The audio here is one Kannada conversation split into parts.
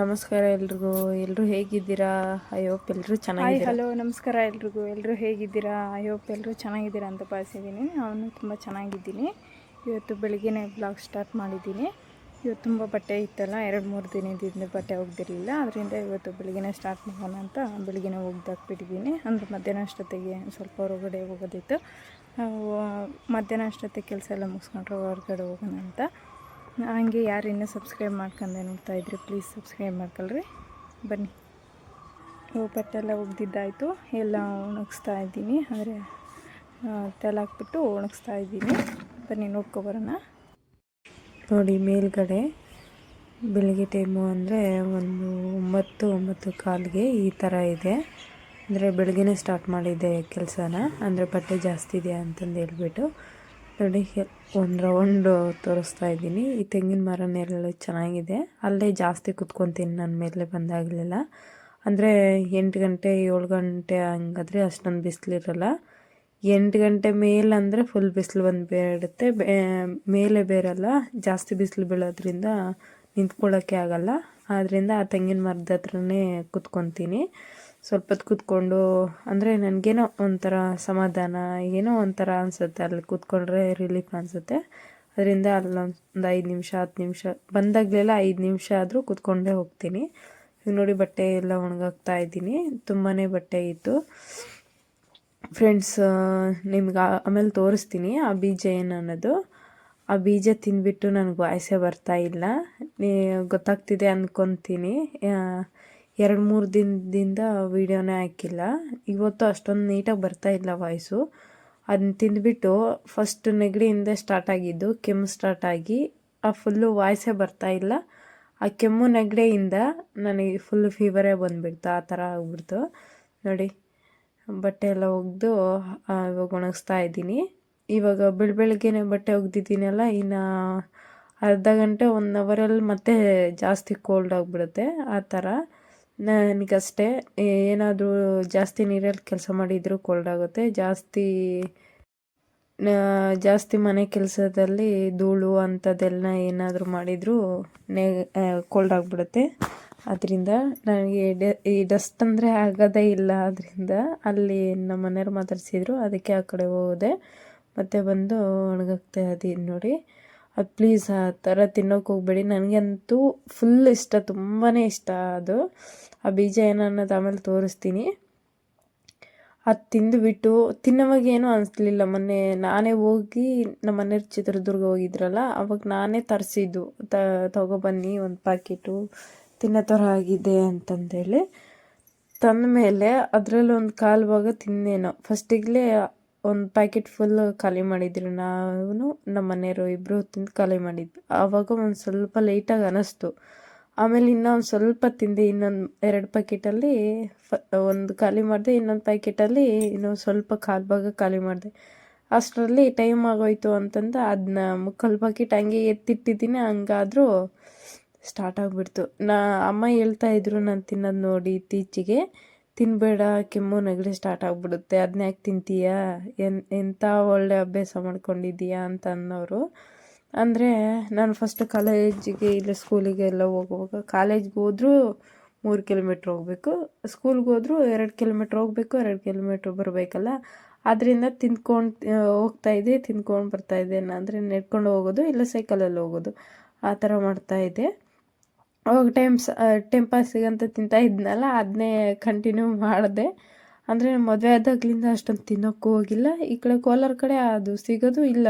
ನಮಸ್ಕಾರ ಎಲ್ರಿಗೂ. ಎಲ್ಲರೂ ಹೇಗಿದ್ದೀರಾ? ಐ ಹೋಪ್ ಎಲ್ಲರೂ ಹಾಯ್ ಚೆನ್ನಾಗಿದ್ದೀರಾ. ಹಲೋ ನಮಸ್ಕಾರ ಎಲ್ರಿಗೂ. ಎಲ್ಲರೂ ಹೇಗಿದ್ದೀರಾ? ಐ ಹೋಪ್ ಎಲ್ಲರೂ ಚೆನ್ನಾಗಿದ್ದೀರಾ ಅಂತ ಭಾವಿಸಿದ್ದೀನಿ. ನಾನು ತುಂಬ ಚೆನ್ನಾಗಿದ್ದೀನಿ. ಇವತ್ತು ಬೆಳಿಗ್ಗೆನೇ ಬ್ಲಾಗ್ ಸ್ಟಾರ್ಟ್ ಮಾಡಿದ್ದೀನಿ. ಇವತ್ತು ತುಂಬ ಬಟ್ಟೆ ಇತ್ತಲ್ಲ ಎರಡು ಮೂರು ದಿನದಿಂದ ಬಟ್ಟೆ ಒಗ್ದಿರಲಿಲ್ಲ. ಅದರಿಂದ ಇವತ್ತು ಬೆಳಿಗ್ಗೆನೇ ಸ್ಟಾರ್ಟ್ ಮಾಡೋಣ ಅಂತ ಬೆಳಿಗ್ಗೆನೇ ಒಗ್ದಾಕ್ಬಿಟ್ಟಿದ್ದೀನಿ ಅಂದರೆ ಮಧ್ಯಾಹ್ನ ಅಷ್ಟೊತ್ತಿಗೆ ಸ್ವಲ್ಪ ಹೊರಗಡೆ ಹೋಗೋದಿತ್ತು. ನಾವು ಮಧ್ಯಾಹ್ನ ಅಷ್ಟೊತ್ತಿಗೆ ಕೆಲಸ ಎಲ್ಲ ಮುಗಿಸ್ಕೊಂಡ್ರೆ ಹೊರಗಡೆ ಹೋಗೋಣ ಅಂತ. ಹಂಗೆ ಯಾರು ಇನ್ನೂ ಸಬ್ಸ್ಕ್ರೈಬ್ ಮಾಡ್ಕೊಂಡೆ ನೋಡ್ತಾ ಇದ್ರಿ ಪ್ಲೀಸ್ ಸಬ್ಸ್ಕ್ರೈಬ್ ಮಾಡ್ಕೊಳ್ರಿ. ಬನ್ನಿ. ಹೂ ಪಟ್ಟೆಲ್ಲ ಒಗ್ದಿದ್ದಾಯಿತು. ಎಲ್ಲ ಒಣಗಿಸ್ತಾ ಇದ್ದೀನಿ. ಅಂದರೆ ತೆಲ ಹಾಕ್ಬಿಟ್ಟು ಒಣಗಿಸ್ತಾ ಇದ್ದೀನಿ. ಬನ್ನಿ ನೋಡ್ಕೊಬರೋಣ ನೋಡಿ, ಮೇಲ್ಗಡೆ ಬೆಳಗ್ಗೆ ಟೈಮು ಅಂದರೆ ಒಂದು ಒಂಬತ್ತು ಒಂಬತ್ತು ಕಾಲಿಗೆ ಈ ಥರ ಇದೆ. ಅಂದರೆ ಬೆಳಗ್ಗೆನೇ ಸ್ಟಾರ್ಟ್ ಮಾಡಿದ್ದೆ ಕೆಲಸನ. ಅಂದರೆ ಬಟ್ಟೆ ಜಾಸ್ತಿ ಇದೆ ಅಂತಂದು ಹೇಳ್ಬಿಟ್ಟು. ನೋಡಿ ಒಂದು ರೌಂಡ್ ತೋರಿಸ್ತಾ ಇದ್ದೀನಿ. ಈ ತೆಂಗಿನ ಮರ ನೆರಳು ಚೆನ್ನಾಗಿದೆ. ಅಲ್ಲೇ ಜಾಸ್ತಿ ಕುತ್ಕೊತೀನಿ ನನ್ನ ಮೇಲೆ ಬಂದಾಗಲಿಲ್ಲ. ಅಂದರೆ ಎಂಟು ಗಂಟೆ, ಏಳು ಗಂಟೆ ಹಂಗಾದ್ರೆ ಅಷ್ಟೊಂದು ಬಿಸಿಲಿರಲ್ಲ. ಎಂಟು ಗಂಟೆ ಮೇಲೆ ಅಂದರೆ ಫುಲ್ ಬಿಸಿಲು ಬಂದು ಬೇಡುತ್ತೆ ಮೇಲೆ ಬೇರಲ್ಲ ಜಾಸ್ತಿ ಬಿಸಿಲು ಬೀಳೋದ್ರಿಂದ ನಿಂತ್ಕೊಳ್ಳೋಕ್ಕೆ ಆಗಲ್ಲ. ಆದ್ದರಿಂದ ಆ ತೆಂಗಿನ ಮರದ ಹತ್ರನೇ ಕುತ್ಕೊತೀನಿ. ಸ್ವಲ್ಪ ಹೊತ್ತು ಕೂತ್ಕೊಂಡು, ಅಂದರೆ ನನಗೇನೋ ಒಂಥರ ಸಮಾಧಾನ, ಏನೋ ಒಂಥರ ಅನಿಸುತ್ತೆ ಅಲ್ಲಿ ಕೂತ್ಕೊಂಡ್ರೆ ರಿಲೀಫ್ ಅನಿಸುತ್ತೆ. ಅದರಿಂದ ಅಲ್ಲೊಂದು ಐದು ನಿಮಿಷ, ಹತ್ತು ನಿಮಿಷ, ಬಂದಾಗಲೆಲ್ಲ ಐದು ನಿಮಿಷ ಆದರೂ ಕೂತ್ಕೊಂಡೇ ಹೋಗ್ತೀನಿ. ಈಗ ನೋಡಿ ಬಟ್ಟೆ ಎಲ್ಲ ಒಣಗಾಗ್ತಾ ಇದ್ದೀನಿ ತುಂಬಾ ಬಟ್ಟೆ ಇತ್ತು. ಫ್ರೆಂಡ್ಸ್ ನಿಮ್ಗೆ ಆಮೇಲೆ ತೋರಿಸ್ತೀನಿ ಆ ಬೀಜ ಏನು ಅನ್ನೋದು ಆ ಬೀಜ ತಿಂದ್ಬಿಟ್ಟು ನನಗೆ ವಾಯ್ಸೇ ಬರ್ತಾ ಇಲ್ಲ. ಗೊತ್ತಾಗ್ತಿದೆ ಅಂದ್ಕೊತೀನಿ ಎರಡು ಮೂರು ದಿನದಿಂದ ವೀಡಿಯೋನೇ ಹಾಕಿಲ್ಲ. ಇವತ್ತು ಅಷ್ಟೊಂದು ನೀಟಾಗಿ ಬರ್ತಾ ಇಲ್ಲ ವಾಯ್ಸು ಅದನ್ನ ತಿಂದ್ಬಿಟ್ಟು ಫಸ್ಟ್ ನೆಗಡಿಯಿಂದ ಸ್ಟಾರ್ಟ್ ಆಗಿದ್ದು, ಕೆಮ್ಮು ಸ್ಟಾರ್ಟ್ ಆಗಿ, ಆ ಫುಲ್ಲು ವಾಯ್ಸೇ ಬರ್ತಾ ಇಲ್ಲ. ಆ ಕೆಮ್ಮು ನೆಗಡಿಯಿಂದ ನನಗೆ ಫುಲ್ ಫೀವರೇ ಬಂದುಬಿಡ್ತು, ಆ ಥರ ಆಗ್ಬಿಡ್ತು. ನೋಡಿ, ಬಟ್ಟೆ ಎಲ್ಲ ಒಗೆದು ಇವಾಗ ಒಣಗಿಸ್ತಾ ಇದ್ದೀನಿ. ಇವಾಗ ಬೆಳ ಬೆಳಗ್ಗೆನೆ ಬಟ್ಟೆ ಒಗ್ದಿದ್ದೀನಲ್ಲ, ಇನ್ನು ಅರ್ಧ ಗಂಟೆ ಒನ್ ಅವರಲ್ಲಿ ಮತ್ತೆ ಜಾಸ್ತಿ ಕೋಲ್ಡ್ ಆಗಿಬಿಡುತ್ತೆ, ಆ ಥರ. ನನಗಷ್ಟೇ ಏನಾದರೂ ಜಾಸ್ತಿ ನೀರಲ್ಲಿ ಕೆಲಸ ಮಾಡಿದರೂ ಕೋಲ್ಡ್ ಆಗುತ್ತೆ. ಜಾಸ್ತಿ ಜಾಸ್ತಿ ಮನೆ ಕೆಲಸದಲ್ಲಿ ಧೂಳು ಅಂಥದ್ದೆಲ್ಲ ಏನಾದರೂ ಮಾಡಿದರೂ ನೆ ಕೋಲ್ಡ್ ಆಗಿಬಿಡುತ್ತೆ. ಅದರಿಂದ ನನಗೆ ಈ ಡಸ್ಟ್ ಅಂದರೆ ಆಗೋದೇ ಇಲ್ಲ. ಅದರಿಂದ ಅಲ್ಲಿ ನಮ್ಮ ಮನೆಯವ್ರು ಮಾತಾಡ್ಸಿದ್ರು. ಅದಕ್ಕೆ ಆ ಕಡೆ ಹೋದೆ. ಮತ್ತೆ ಬಂದು ಒಣಗಾಕ್ತಾ ಇದ್ದೀನಿ ನೋಡಿ. ಅದು ಪ್ಲೀಸ್ ಆ ಥರ ತಿನ್ನೋಕೆ ಹೋಗ್ಬೇಡಿ. ನನಗಂತೂ ಫುಲ್ ಇಷ್ಟ ತುಂಬಾ ಇಷ್ಟ ಅದು. ಆ ಬೀಜ ಏನು ಅನ್ನೋದು ಆಮೇಲೆ ತೋರಿಸ್ತೀನಿ. ಅದು ತಿಂದುಬಿಟ್ಟು, ತಿನ್ನೋವಾಗ ಏನೂ ಅನಿಸ್ಲಿಲ್ಲ. ಮೊನ್ನೆ ನಾನೇ ಹೋಗಿ ನಮ್ಮ ಮನೆಯವ್ರು ಚಿತ್ರದುರ್ಗ ಹೋಗಿದ್ರಲ್ಲ, ಅವಾಗ ನಾನೇ ತರಿಸಿದ್ದು. ತ ತಗೊಬನ್ನಿ ಒಂದು ಪ್ಯಾಕೆಟು ತಿನ್ನೋ ಥರ ಆಗಿದೆ ಅಂತಂದೇಳಿ ತಂದ ಮೇಲೆ ಅದರಲ್ಲಿ ಒಂದು ಕಾಲು ಭಾಗ ತಿಂದೇನೋ ಫಸ್ಟಿಗಲೇ ಒಂದು ಪ್ಯಾಕೆಟ್ ಫುಲ್ ಖಾಲಿ ಮಾಡಿದ್ರು. ನಾವು ನಮ್ಮ ಮನೆಯವರು ಇಬ್ಬರು ತಿಂದು ಖಾಲಿ ಮಾಡಿದ್ವಿ ಆವಾಗ ಒಂದು ಸ್ವಲ್ಪ ಲೇಟಾಗಿ ಅನ್ನಿಸ್ತು ಆಮೇಲೆ ಇನ್ನೂ ಒಂದು ಸ್ವಲ್ಪ ತಿಂದೆ. ಇನ್ನೊಂದು ಎರಡು ಪ್ಯಾಕೆಟಲ್ಲಿ ಫ ಒಂದು ಖಾಲಿ ಮಾಡಿದೆ. ಇನ್ನೊಂದು ಪ್ಯಾಕೆಟಲ್ಲಿ ಇನ್ನೊಂದು ಸ್ವಲ್ಪ ಕಾಲು ಭಾಗ ಖಾಲಿ ಮಾಡಿದೆ. ಅಷ್ಟರಲ್ಲಿ ಟೈಮ್ ಆಗೋಯ್ತು ಅಂತಂದು ಅದನ್ನ ಮುಕ್ಕಾಲು ಪ್ಯಾಕೆಟ್ ಹಂಗೆ ಎತ್ತಿಟ್ಟಿದ್ದೀನಿ. ಹಂಗಾದರೂ ಸ್ಟಾರ್ಟ್ ಆಗಿಬಿಡ್ತು. ನಾ, ಅಮ್ಮ ಹೇಳ್ತಾ ಇದ್ರು ನಾನು ತಿನ್ನೋದು ನೋಡಿ ಇತ್ತೀಚೆಗೆ. ತಿನ್ನಬೇಡ ಕೆಮ್ಮು, ನೆಗಡಿ ಸ್ಟಾರ್ಟ್ ಆಗಿಬಿಡುತ್ತೆ. ಅದನ್ನ ಯಾಕೆ ತಿಂತೀಯಾ? ಎನ್ ಎಂಥ ಒಳ್ಳೆ ಅಭ್ಯಾಸ ಮಾಡ್ಕೊಂಡಿದ್ದೀಯಾ ಅಂತ ಅನ್ನೋರು. ಅಂದರೆ ನಾನು ಫಸ್ಟ್ ಕಾಲೇಜಿಗೆ ಇಲ್ಲ ಸ್ಕೂಲಿಗೆ ಎಲ್ಲ ಹೋಗುವಾಗ ಕಾಲೇಜ್ಗೆ ಹೋದರೂ ಮೂರು ಕಿಲೋಮೀಟ್ರ್ ಹೋಗಬೇಕು ಸ್ಕೂಲ್ಗೆ ಹೋದ್ರೂ ಎರಡು ಕಿಲೋಮೀಟ್ರ್ ಹೋಗಬೇಕು, ಎರಡು ಕಿಲೋಮೀಟ್ರ್ ಬರಬೇಕಲ್ಲ. ಅದರಿಂದ ತಿಂದ್ಕೊಂಡು ಹೋಗ್ತಾಯಿದ್ದೆ ತಿಂದ್ಕೊಂಡು ಬರ್ತಾಯಿದ್ದೆ ಅಂದರೆ ನೆಡ್ಕೊಂಡು ಹೋಗೋದು ಇಲ್ಲ ಸೈಕಲಲ್ಲಿ ಹೋಗೋದು. ಆ ಥರ ಮಾಡ್ತಾಯಿದ್ದೆ ಅವಾಗ ಟೈಮ್ ಸ ಟೈಮ್ ಪಾಸಿಗಂತ ತಿಂತಾ ಇದ್ನಲ್ಲ ಅದನ್ನೇ ಕಂಟಿನ್ಯೂ ಮಾಡಿದೆ. ಅಂದರೆ ಮದುವೆ ಆದಾಗ್ಲಿಂದ ಅಷ್ಟೊಂದು ತಿನ್ನೋಕ್ಕೂ ಹೋಗಿಲ್ಲ. ಈ ಕಡೆ ಕೋಲಾರ ಕಡೆ ಅದು ಸಿಗೋದು ಇಲ್ಲ.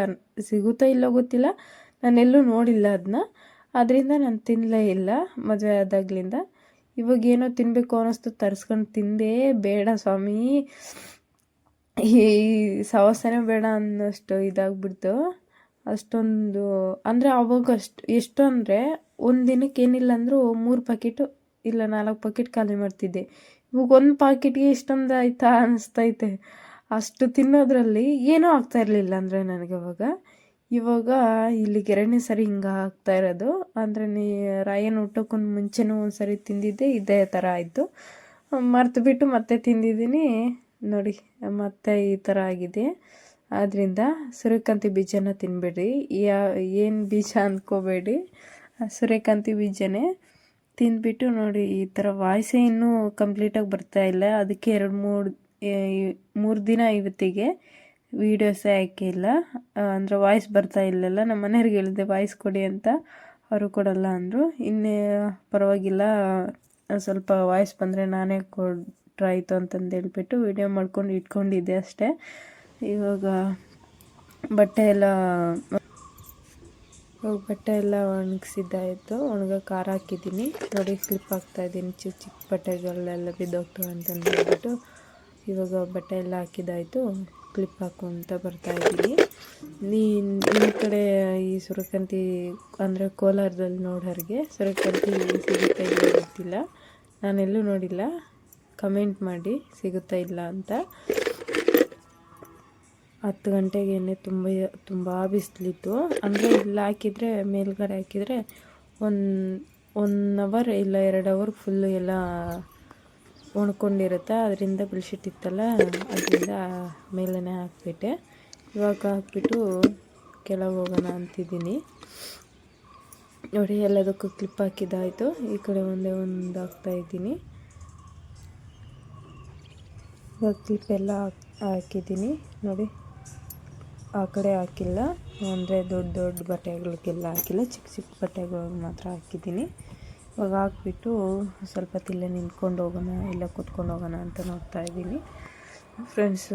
ಸಿಗುತ್ತೋ ಇಲ್ಲೋ ಗೊತ್ತಿಲ್ಲ. ನಾನೆಲ್ಲೂ ನೋಡಿಲ್ಲ ಅದನ್ನ ಅದರಿಂದ ನಾನು ತಿನ್ನಲೇ ಇಲ್ಲ ಮದುವೆ ಆದಾಗ್ಲಿಂದ. ಇವಾಗ ಏನೋ ತಿನ್ನಬೇಕು ಅನ್ನಿಸ್ತು ತರಿಸ್ಕೊಂಡು ತಿಂದೇ ಬೇಡ ಸ್ವಾಮಿ. ಈ ಸವಸನೆ ಬೇಡ ಅನ್ನೋಷ್ಟು ಇದಾಗ್ಬಿಡ್ತು. ಅಷ್ಟೊಂದು, ಅಂದರೆ ಅವಾಗ ಅಷ್ಟು ಎಷ್ಟು ಅಂದರೆ ಒಂದು ದಿನಕ್ಕೆ ಏನಿಲ್ಲ ಅಂದರೂ ಮೂರು ಪಾಕೆಟು ಇಲ್ಲ ನಾಲ್ಕು ಪ್ಯಾಕೆಟ್ ಖಾಲಿ ಮಾಡ್ತಿದ್ದೆ. ಇವಾಗ ಒಂದು ಪಾಕೆಟ್ಗೆ ಇಷ್ಟೊಂದು ಆಯ್ತಾ ಅನಿಸ್ತೈತೆ. ಅಷ್ಟು ತಿನ್ನೋದ್ರಲ್ಲಿ ಏನೂ ಆಗ್ತಾ ಇರಲಿಲ್ಲ ಅಂದರೆ ನನಗೆ ಅವಾಗ. ಇವಾಗ ಇಲ್ಲಿಗೆ ಎರಡನೇ ಸರಿ ಹಿಂಗೆ ಆಗ್ತಾ ಇರೋದು. ಅಂದರೆ ನೀ ರಾಯನ್ ಊಟಕ್ಕೂ ಮುಂಚೆನೂ ಒಂದು ಸರಿ ತಿಂದಿದ್ದೆ, ಇದೇ ಥರ ಆಯಿತು. ಮರ್ತು ಬಿಟ್ಟು ಮತ್ತೆ ತಿಂದಿದ್ದೀನಿ. ನೋಡಿ, ಮತ್ತೆ ಈ ಥರ ಆಗಿದೆ. ಆದ್ದರಿಂದ ಸೂರ್ಯಕಾಂತಿ ಬೀಜನ ತಿನ್ಬೇಡಿ ಯಾ, ಏನು ಬೀಜ ಅಂದ್ಕೋಬೇಡಿ ಸೂರ್ಯಕಾಂತಿ ಬೀಜನೇ ತಿಂದ್ಬಿಟ್ಟು ನೋಡಿ, ಈ ಥರ ವಾಯ್ಸೇ ಇನ್ನೂ ಕಂಪ್ಲೀಟಾಗಿ ಬರ್ತಾ ಇಲ್ಲ. ಅದಕ್ಕೆ ಎರಡು ಮೂರು ಮೂರು ದಿನ ಇವತ್ತಿಗೆ ವೀಡಿಯೋಸೇ ಹಾಕಿಲ್ಲ. ಅಂದರೆ ವಾಯ್ಸ್ ಬರ್ತಾ ಇಲ್ಲಲ್ಲ, ನಮ್ಮ ಮನೆಯವ್ರಿಗೆ ಹೇಳಿದೆ, ವಾಯ್ಸ್ ಕೊಡಿ ಅಂತ ಅವರು ಕೊಡಲ್ಲ ಅಂದರು. ಇನ್ನೇ ಪರವಾಗಿಲ್ಲ, ಸ್ವಲ್ಪ ವಾಯ್ಸ್ ಬಂದರೆ ನಾನೇ ಕೊಟ್ರಾಯಿತು ಅಂತಂದು ಹೇಳ್ಬಿಟ್ಟು ವೀಡಿಯೋ ಮಾಡ್ಕೊಂಡು ಇಟ್ಕೊಂಡಿದ್ದೆ ಅಷ್ಟೇ. ಇವಾಗ ಬಟ್ಟೆ ಎಲ್ಲ ಇವಾಗ ಬಟ್ಟೆ ಎಲ್ಲ ಒಣಗಿಸಿದ್ದಾಯಿತು. ಒಣಗಕ್ಕೆ ಖಾರ ಹಾಕಿದ್ದೀನಿ. ನೋಡಿ ಕ್ಲಿಪ್ ಹಾಕ್ತಾಯಿದ್ದೀನಿ ಚಿಕ್ಕ ಚಿಕ್ಕ ಬಟ್ಟೆಗಳೆಲ್ಲ ಬಿದ್ದೋಗ್ತವೆ ಅಂತಂದು ಹೇಳ್ಬಿಟ್ಟು ಇವಾಗ ಬಟ್ಟೆ ಎಲ್ಲ ಹಾಕಿದ್ದಾಯಿತು. ಕ್ಲಿಪ್ ಹಾಕ್ಕೊತ ಬರ್ತಾಯಿದ್ದೀನಿ ನೀ ನಿಮ್ಮ ಕಡೆ ಈ ಸುರಕಂತಿ ಅಂದರೆ ಕೋಲಾರದಲ್ಲಿ ನೋಡೋರಿಗೆ ಸುರಕಂತಿ ಸಿಗುತ್ತಾ ಇಲ್ಲ ಗೊತ್ತಿಲ್ಲ. ನಾನೆಲ್ಲೂ ನೋಡಿಲ್ಲ. ಕಮೆಂಟ್ ಮಾಡಿ ಸಿಗುತ್ತಾ ಇಲ್ಲ ಅಂತ. ಹತ್ತು ಗಂಟೆಗೇನೆ ತುಂಬ ತುಂಬ ಬಿಸಿಲಿತ್ತು. ಅಂದರೆ ಇಲ್ಲಿ ಹಾಕಿದರೆ, ಮೇಲ್ಗಡೆ ಹಾಕಿದರೆ ಒನ್ ಒನ್ ಅವರ್ ಇಲ್ಲ ಎರಡು ಅವರ್ ಫುಲ್ಲು ಎಲ್ಲ ಒಣ್ಕೊಂಡಿರುತ್ತೆ. ಅದರಿಂದ ಬೆಡ್ಶೀಟ್ ಇತ್ತಲ್ಲ, ಅದರಿಂದ ಮೇಲೇ ಹಾಕ್ಬಿಟ್ಟೆ. ಇವಾಗ ಹಾಕ್ಬಿಟ್ಟು ಕೆಳಗೆ ಹೋಗೋಣ ಅಂತಿದ್ದೀನಿ. ನೋಡಿ, ಎಲ್ಲದಕ್ಕೂ ಕ್ಲಿಪ್ ಹಾಕಿದ್ದಾಯಿತು. ಈ ಕಡೆ ಒಂದೇ ಒಂದು ಹಾಕ್ತಾಯಿದ್ದೀನಿ ಇವಾಗ ಕ್ಲಿಪ್ ಎಲ್ಲ ಹಾಕಿದ್ದೀನಿ. ನೋಡಿ. ಆ ಕಡೆ ಹಾಕಿಲ್ಲ. ಅಂದರೆ ದೊಡ್ಡ ದೊಡ್ಡ ಬಟ್ಟೆಗಳಿಗೆಲ್ಲ ಹಾಕಿಲ್ಲ. ಚಿಕ್ಕ ಚಿಕ್ಕ ಬಟ್ಟೆಗಳಿಗೆ ಮಾತ್ರ ಹಾಕಿದ್ದೀನಿ. ಇವಾಗ ಹಾಕ್ಬಿಟ್ಟು ಸ್ವಲ್ಪ ತಿಲ್ಲ ನಿಂತ್ಕೊಂಡು ಹೋಗೋಣ, ಇಲ್ಲ ಕೂತ್ಕೊಂಡು ಹೋಗೋಣ ಅಂತ ನೋಡ್ತಾ ಇದ್ದೀನಿ. ಫ್ರೆಂಡ್ಸ್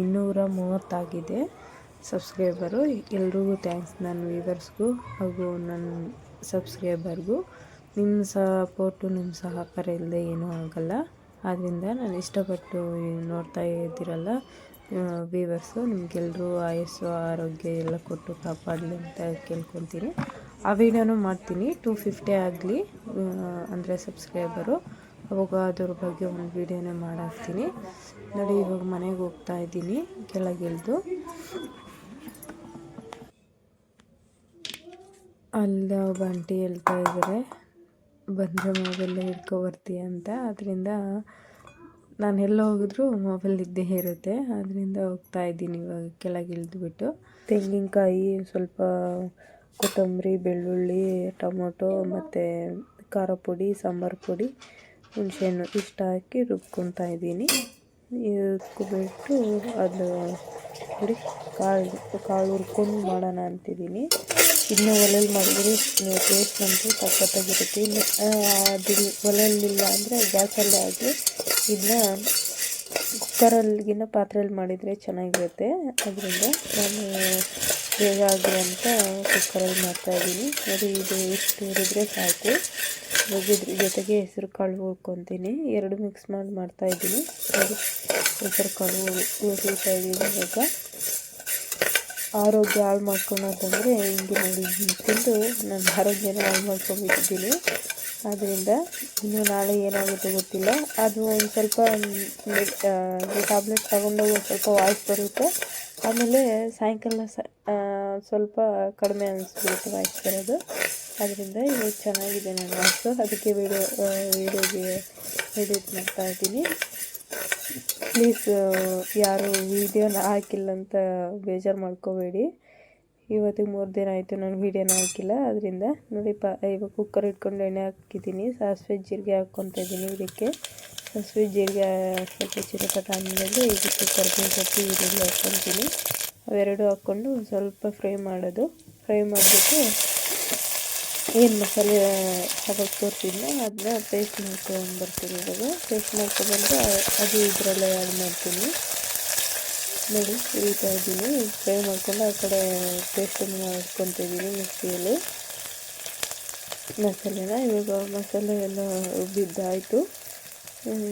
ಇನ್ನೂರ ಮೂವತ್ತಾಗಿದೆ ಸಬ್ಸ್ಕ್ರೈಬರು ಎಲ್ರಿಗೂ ಥ್ಯಾಂಕ್ಸ್ ನನ್ನ ವ್ಯೂವರ್ಸ್ಗೂ ಹಾಗೂ ನನ್ನ ಸಬ್ಸ್ಕ್ರೈಬರ್ಗೂ ನಿಮ್ಮ ಸಪೋರ್ಟು ನಿಮ್ಮ ಸಹಕಾರ ಇಲ್ಲದೆ ಏನೂ ಆಗಲ್ಲ. ಆದ್ದರಿಂದ ನಾನು ಇಷ್ಟಪಟ್ಟು ನೋಡ್ತಾ ಇದ್ದೀರಲ್ಲ. ವ್ಯೂವರ್ಸು ನಿಮಗೆಲ್ಲರೂ ಆಯಸ್ಸು, ಆರೋಗ್ಯ ಎಲ್ಲ ಕೊಟ್ಟು ಕಾಪಾಡಲಿ ಅಂತ ಕೇಳ್ಕೊತೀನಿ. ಆ ವಿಡಿಯೋನೂ ಮಾಡ್ತೀನಿ. ಟೂ ಫಿಫ್ಟಿ ಆಗಲಿ ಅಂದರೆ ಸಬ್ಸ್ಕ್ರೈಬರು ಅವಾಗ ಅದ್ರ ಬಗ್ಗೆ ಒಂದು ವೀಡಿಯೋನೇ ಮಾಡಾಕ್ತೀನಿ. ನೋಡಿ, ಇವಾಗ ಮನೆಗೆ ಹೋಗ್ತಾ ಇದ್ದೀನಿ, ಕೆಳಗಿಳಿದು. ಅಲ್ಲ ಆಂಟಿ ಹೇಳ್ತಾ ಇದ್ದಾರೆ ಬಂದರೆ ಮೊಬೈಲ್ ಹಿಡ್ಕೊಬರ್ತೀಯ ಅಂತ. ಅದರಿಂದ ನಾನು ಎಲ್ಲ ಹೋಗಿದ್ರು ಮೊಬೈಲ್ ಇದ್ದೇ ಇರುತ್ತೆ. ಅದರಿಂದ ಹೋಗ್ತಾ ಇದ್ದೀನಿ ಇವಾಗ ಕೆಳಗೆ ಇಳಿದುಬಿಟ್ಟು. ತೆಂಗಿನಕಾಯಿ, ಸ್ವಲ್ಪ ಕೊತ್ತಂಬರಿ, ಬೆಳ್ಳುಳ್ಳಿ, ಟೊಮೊಟೊ ಮತ್ತು ಖಾರ ಪುಡಿ, ಸಾಂಬಾರು ಪುಡಿ, ಹುಣಸೆಹಣ್ಣು ಇಷ್ಟ ಹಾಕಿ ರುಬ್ಕೊತಾ ಇದ್ದೀನಿ. ರುಬ್ಕೊಬಿಟ್ಟು ಅದು ನೋಡಿ ಕಾಳು ಕಾಳು ಹುರ್ಕೊಂಡು ಮಾಡೋಣ ಅಂತಿದ್ದೀನಿ. ಇನ್ನು ಒಲೆಯಲ್ಲಿ ಮಾಡಿದ್ರೆ ಟೇಸ್ಟ್ ಅಂತೂ ಸಖತ್ತಾಗಿರುತ್ತೆ. ಇನ್ನು ಅದು ಒಲೆಯಲ್ಲಿಲ್ಲ ಅಂದರೆ ಗ್ಯಾಸಲ್ಲೇ ಹಾಕಿ ಇದನ್ನ ಕುಕ್ಕರಲ್ಲಿಗಿನ ಪಾತ್ರೆಯಲ್ಲಿ ಮಾಡಿದರೆ ಚೆನ್ನಾಗಿರುತ್ತೆ. ಅದರಿಂದ ನಾನು ಬೇಗ ಆಗಲಿ ಅಂತ ಕುಕ್ಕರಲ್ಲಿ ಮಾಡ್ತಾಯಿದ್ದೀನಿ ಅದು ಇದು ಇಷ್ಟು ಹುರಿದ್ರೆ ಸಾಕು. ಇದ್ರ ಜೊತೆಗೆ ಹೆಸರು ಕಾಳು ಹುರ್ಕೊತೀನಿ ಎರಡು ಮಿಕ್ಸ್ ಮಾಡಿ ಮಾಡ್ತಾಯಿದ್ದೀನಿ ಅದು ಹೆಸರು ಕಾಳು ಹುರಿತಾ ಇವಾಗ. ಆರೋಗ್ಯ ಹಾಳು ಮಾಡ್ಕೊಳೋದಂದರೆ ಹಿಂಗೆ ನೋಡಿ. ತಿಂದು ನನ್ನ ಆರೋಗ್ಯನ ಹಾಳು ಮಾಡ್ಕೊಂಡ್ಬಿಟ್ಟಿದ್ದೀನಿ ಆದ್ದರಿಂದ ಇನ್ನು ನಾಳೆ ಏನಾಗುತ್ತೆ ಗೊತ್ತಿಲ್ಲ. ಅದು ಒಂದು ಸ್ವಲ್ಪ ಟ್ಯಾಬ್ಲೆಟ್ ತಗೊಂಡೋಗಿ ಒಂದು ಸ್ವಲ್ಪ ವಾಯ್ಸ್ ಬರುತ್ತೆ. ಆಮೇಲೆ ಸಾಯಂಕಾಲ ಸ್ವಲ್ಪ ಕಡಿಮೆ ಅನಿಸ್ಬಿಡುತ್ತೆ ವಾಯ್ಸ್ ಬರೋದು. ಅದರಿಂದ ಇವಾಗ ಚೆನ್ನಾಗಿದೆ ನನ್ನ ವಾಯ್ಸು ಅದಕ್ಕೆ ವೀಡಿಯೋ ವೀಡಿಯೋಗೆ ಎಡಿಟ್ ಮಾಡ್ತಾ ಇದ್ದೀನಿ. ಪ್ಲೀಸ್ ಯಾರು ವೀಡಿಯೋನ ಹಾಕಿಲ್ಲ ಅಂತ ಬೇಜಾರು ಮಾಡ್ಕೋಬೇಡಿ. ಇವತ್ತಿಗೆ ಮೂರು ದಿನ ಆಯಿತು, ನಾನು ವೀಡಿಯೋನ ಹಾಕಿಲ್ಲ. ಅದರಿಂದ ನೋಡಿ ಪ, ಇವಾಗ ಕುಕ್ಕರ್ ಇಟ್ಕೊಂಡು ಎಣ್ಣೆ ಹಾಕಿದ್ದೀನಿ. ಸಾಸಿವೆ, ಜೀರಿಗೆ ಹಾಕ್ಕೊತಾ ಇದ್ದೀನಿ ಇದಕ್ಕೆ. ಸಾಸಿವೆ, ಜೀರಿಗೆ, ಸ್ವಲ್ಪ ಚಿರಕಟ ಆದಮೇಲೆ ಇದಕ್ಕೆ ಕುಕ್ಕರ್ ಸೊಪ್ಪು ಈರುಳ್ಳಿ ಹಾಕ್ಕೊತೀನಿ. ಅವೆರಡು ಹಾಕ್ಕೊಂಡು ಸ್ವಲ್ಪ ಫ್ರೈ ಮಾಡೋದು. ಫ್ರೈ ಮಾಡಿಬಿಟ್ಟು ಏನು ಮಸಾಲೆ ಹಾಕೋ ತೋರಿಸಿದ್ನ ಅದನ್ನ ಪೇಸ್ಟ್ ಮಾಡ್ಕೊಂಡು ಬರ್ತೀನಿ ಇವಾಗ. ಪೇಸ್ಟ್ ಮಾಡ್ಕೊಬಂದು ಅದು ಇದರಲ್ಲೇ ಆ್ಯಡ್ ಮಾಡ್ತೀನಿ. ನೋಡಿ ಉರಿತಾ ಇದ್ದೀನಿ ಫ್ರೈ ಮಾಡಿಕೊಂಡು ಆ ಕಡೆ ಪೇಸ್ಟನ್ನು ಮಾಡ್ಕೊತಿದ್ದೀನಿ ಮಿಕ್ಸಿಯಲ್ಲಿ. ಮಸಾಲೆನ, ಇವಾಗ ಮಸಾಲೆ ಎಲ್ಲ ರುಬ್ಬಿದ್ದಾಯಿತು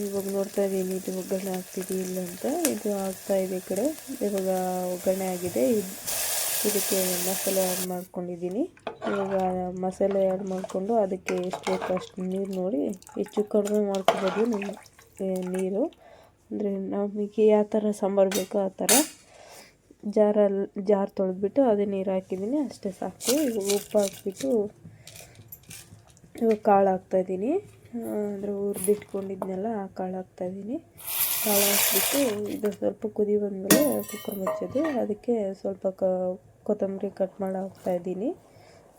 ಇವಾಗ ನೋಡ್ತಾ ಇದ್ದೀನಿ, ಇದು ಒಗ್ಗರಣೆ ಆಗ್ತಿದೆ ಇಲ್ಲ ಅಂತ. ಇದು ಆಗ್ತಾ ಇದೆ ಈ ಕಡೆ. ಇವಾಗ ಒಗ್ಗರಣೆ ಆಗಿದೆ. ಇದಕ್ಕೆ ಮಸಾಲೆ ಆ್ಯಡ್ ಮಾಡ್ಕೊಂಡಿದ್ದೀನಿ. ಇವಾಗ ಮಸಾಲೆ ಆ್ಯಡ್ ಮಾಡಿಕೊಂಡು ಅದಕ್ಕೆ ಎಷ್ಟು ಬೇಕು ಅಷ್ಟು ನೀರು ನೋಡಿ, ಹೆಚ್ಚು ಕಡಿಮೆ ಮಾಡ್ಕೊಬೋದು ನೀರು. ಅಂದರೆ ನಮಗೆ ಯಾವ ಥರ ಸಾಂಬಾರು ಬೇಕೋ ಆ ಥರ ಜಾರಲ್ಲಿ ಜಾರ್ ತೊಳೆದ್ಬಿಟ್ಟು ಅದೇ ನೀರು ಹಾಕಿದ್ದೀನಿ, ಅಷ್ಟೇ ಸಾಕು. ಇವಾಗ ಉಪ್ಪು ಹಾಕ್ಬಿಟ್ಟು ಇವಾಗ ಕಾಳು ಹಾಕ್ತಾಯಿದ್ದೀನಿ ಅಂದರೆ ಹುರಿದಿಟ್ಕೊಂಡಿದ್ನೆಲ್ಲ, ಆ ಕಾಳು ಹಾಕ್ತಾಯಿದ್ದೀನಿ ಕಾಳು ಹಾಕ್ಬಿಟ್ಟು ಇದು ಸ್ವಲ್ಪ ಕುದಿ ಬಂದಮೇಲೆ ಕುಕ್ಕರ್ ಮುಚ್ಚೋದು ಅದಕ್ಕೆ ಸ್ವಲ್ಪ ಕೊತ್ತಂಬರಿ ಕಟ್ ಮಾಡಿ ಹಾಕ್ತಾಯಿದ್ದೀನಿ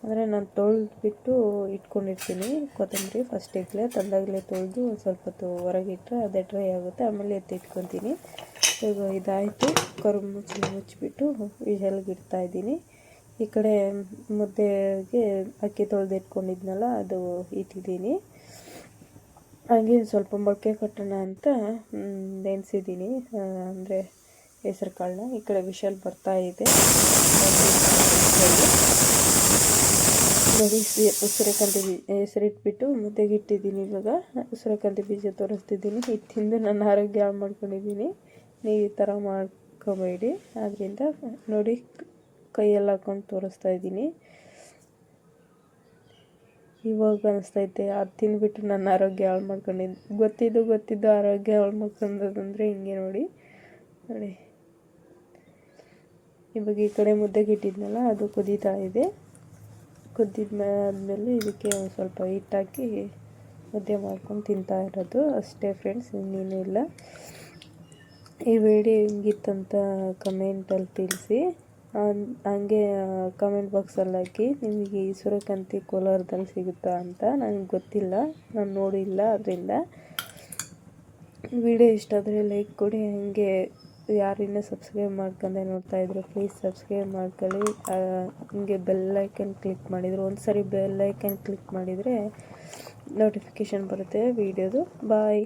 ಅಂದರೆ ನಾನು ತೊಳೆದ್ಬಿಟ್ಟು ಇಟ್ಕೊಂಡಿರ್ತೀನಿ. ಕೊತ್ತಂಬರಿ ಫಸ್ಟಿಗೆ ತಂದಾಗಲೇ ತೊಳೆದು ಒಂದು ಸ್ವಲ್ಪ ಹೊತ್ತು ಹೊರಗಿಟ್ರೆ ಅದೇ ಡ್ರೈ ಆಗುತ್ತೆ. ಆಮೇಲೆ ಎತ್ತಿ ಇಟ್ಕೊತೀನಿ. ಈಗ ಇದಾಯಿತು. ಕರು ಮುಚ್ಚಿ ಮುಚ್ಚಿಬಿಟ್ಟು ವಿಷಲ್ಗೆ ಇಡ್ತಾ ಇದ್ದೀನಿ. ಈ ಕಡೆ ಮುದ್ದೆಗೆ ಅಕ್ಕಿ ತೊಳೆದು ಇಟ್ಕೊಂಡಿದ್ನಲ್ಲ, ಅದು ಇಟ್ಟಿದ್ದೀನಿ. ಹಾಗೆ ಸ್ವಲ್ಪ ಮೊಳಕೆ ಕಟ್ಟೋಣ ಅಂತ ನೆನೆಸಿದ್ದೀನಿ. ಅಂದರೆ ಹೆಸರು ಕಾಳನ್ನ. ಈ ಕಡೆ ವಿಷಲ್ ಬರ್ತಾ ಇದೆ. ನೋಡಿ ಉಸಿರಕಂದಿ ಬೀಜ ಹೆಸರಿಟ್ಬಿಟ್ಟು ಮುದ್ದೆಗೆ ಇಟ್ಟಿದ್ದೀನಿ ಇವಾಗ. ಉಸಿರಕಂದಿ ಬೀಜ ತೋರಿಸ್ತಿದ್ದೀನಿ. ಇದು ತಿಂದು ನನ್ನ ಆರೋಗ್ಯ ಹಾಳು ಮಾಡ್ಕೊಂಡಿದ್ದೀನಿ. ನೀವು ಈ ಥರ ಮಾಡ್ಕೋಬೇಡಿ. ಆದ್ದರಿಂದ ನೋಡಿ, ಕೈಯಲ್ಲಿ ಹಾಕೊಂಡು ತೋರಿಸ್ತಾ ಇದ್ದೀನಿ. ಇವಾಗ ಅನಿಸ್ತೈತೆ, ಅದು ತಿಂದುಬಿಟ್ಟು ನನ್ನ ಆರೋಗ್ಯ ಹಾಳು ಮಾಡ್ಕೊಂಡಿದ್ದು ಗೊತ್ತಿದ್ದು ಗೊತ್ತಿದ್ದು ಆರೋಗ್ಯ ಹಾಳು ಮಾಡ್ಕೊಂಡದಂದರೆ ಹಿಂಗೆ ನೋಡಿ. ನೋಡಿ. ಇವಾಗ ಈ ಕಡೆ ಮುದ್ದೆಗೆ ಇಟ್ಟಿದ್ನಲ್ಲ ಅದು ಕುದೀತಾ ಇದೆ. ಕುದ್ದಿದ ಆದಮೇಲೆ ಇದಕ್ಕೆ ಒಂದು ಸ್ವಲ್ಪ ಹಿಟ್ಟಾಕಿ ಮುದ್ದೆ ಮಾಡ್ಕೊಂಡು ತಿಂತಾ ಇರೋದು. ಅಷ್ಟೇ ಫ್ರೆಂಡ್ಸ್ ಇನ್ನೇನು ಇಲ್ಲ. ಈ ವಿಡಿಯೋ ಹೆಂಗಿತ್ತಂತ ಕಮೆಂಟಲ್ಲಿ ತಿಳಿಸಿ. ಹಂಗೆ ಕಮೆಂಟ್ ಬಾಕ್ಸಲ್ಲಿ ಹಾಕಿ ನಿಮಗೆ ಈ ಸೂರ್ಯಕಾಂತಿ ಕೋಲಾರದಲ್ಲಿ ಸಿಗುತ್ತಾ ಅಂತ ನನಗೆ ಗೊತ್ತಿಲ್ಲ. ನಾನು ನೋಡಿಲ್ಲ, ಅದರಿಂದ. ವಿಡಿಯೋ ಇಷ್ಟ ಆದರೆ ಲೈಕ್ ಕೊಡಿ, ಹಾಗೆ ಯಾರು ಸಬ್ಸ್ಕ್ರೈಬ್ ಮಾಡ್ಕೊಂಡೆ ನೋಡ್ತಾ ಇದ್ರು ಪ್ಲೀಸ್ ಸಬ್ಸ್ಕ್ರೈಬ್ ಮಾಡ್ಕೊಳ್ಳಿ. ಹಿಂಗೆ ಬೆಲ್ ಐಕನ್ ಕ್ಲಿಕ್ ಮಾಡಿದ್ರು. ಒಂದು ಸರಿ ಬೆಲ್ ಐಕನ್ ಕ್ಲಿಕ್ ಮಾಡಿದರೆ ನೋಟಿಫಿಕೇಷನ್ ಬರುತ್ತೆ ವೀಡಿಯೋದು ಬಾಯ್